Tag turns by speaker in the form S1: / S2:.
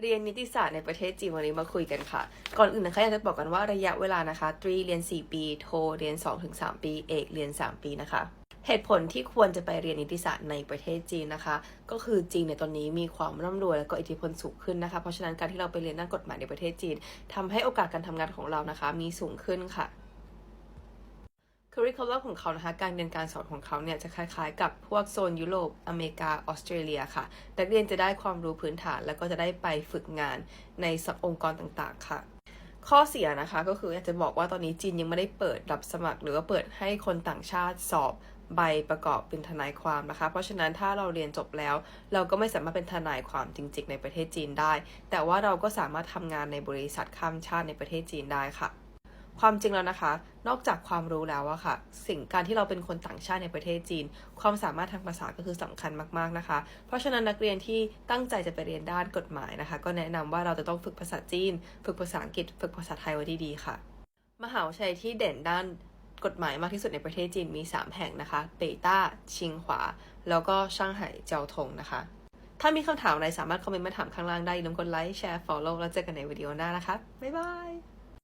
S1: เรียนนิติศาสตร์ในประเทศจีนวันนี้มาคุยกันค่ะ ก่อนอื่นนะคะอยากจะบอกกันว่าระยะเวลานะคะตรีเรียน 4 ปี โทเรียน 2-3 ปี เอกเรียน 3 ปีนะคะเหตุผลที่ควรจะไปเรียนนิติศาสตร์ในประเทศจีนนะคะ ก็คือจีนในตอนนี้มีความร่ำรวยและก็อิทธิพลสูงขึ้นนะคะ เพราะฉะนั้นการที่เราไปเรียนด้านกฎหมายในประเทศจีนทำให้โอกาสการทำงานของเรานะคะ มีสูงขึ้นค่ะ curriculum ของเขานะคะการเรียนการสอนของเขาเนี่ยจะคล้ายๆ กับพวกโซนยุโรปอเมริกาออสเตรเลียค่ะ นักเรียนจะได้ความรู้พื้นฐาน แล้วก็จะได้ไปฝึกงานในสังองค์กรต่างๆ ค่ะ ข้อเสียนะคะก็คืออยากจะบอกว่าตอนนี้จีนยังไม่ได้เปิดรับสมัคร หรือว่าเปิดให้คนต่างชาติสอบใบประกอบเป็นทนายความนะคะ เพราะฉะนั้นถ้าเราเรียนจบแล้ว เราก็ไม่สามารถเป็นทนายความจริง ๆ ในประเทศจีนได้ แต่ว่าเราก็สามารถทำงานในบริษัทข้ามชาติในประเทศจีนได้ค่ะ ความจริงแล้วนะคะ นอกจากความรู้แล้วอะค่ะ สิ่งการที่เราเป็นคนต่างชาติในประเทศจีน ความสามารถทางภาษาก็คือสำคัญมากๆนะคะ เพราะฉะนั้นนักเรียนที่ตั้งใจจะไปเรียนด้านกฎหมายนะคะ ก็แนะนำว่าเราจะต้องฝึกภาษาจีน ฝึกภาษาอังกฤษ ฝึกภาษาไทยไว้ดีๆค่ะ มหาวิทยาลัยที่เด่นด้านกฎหมายมากที่สุดในประเทศจีนมี 3 แห่งนะคะเปต้า ชิงหวา แล้วก็ช่างไห่เจ้าทงนะคะ ถ้ามีคำถามอะไรสามารถคอมเมนต์มาถามข้างล่างได้อย่าลืมกดไลค์ แชร์ follow แล้วเจอกันในวิดีโอหน้านะคะ บ๊ายบาย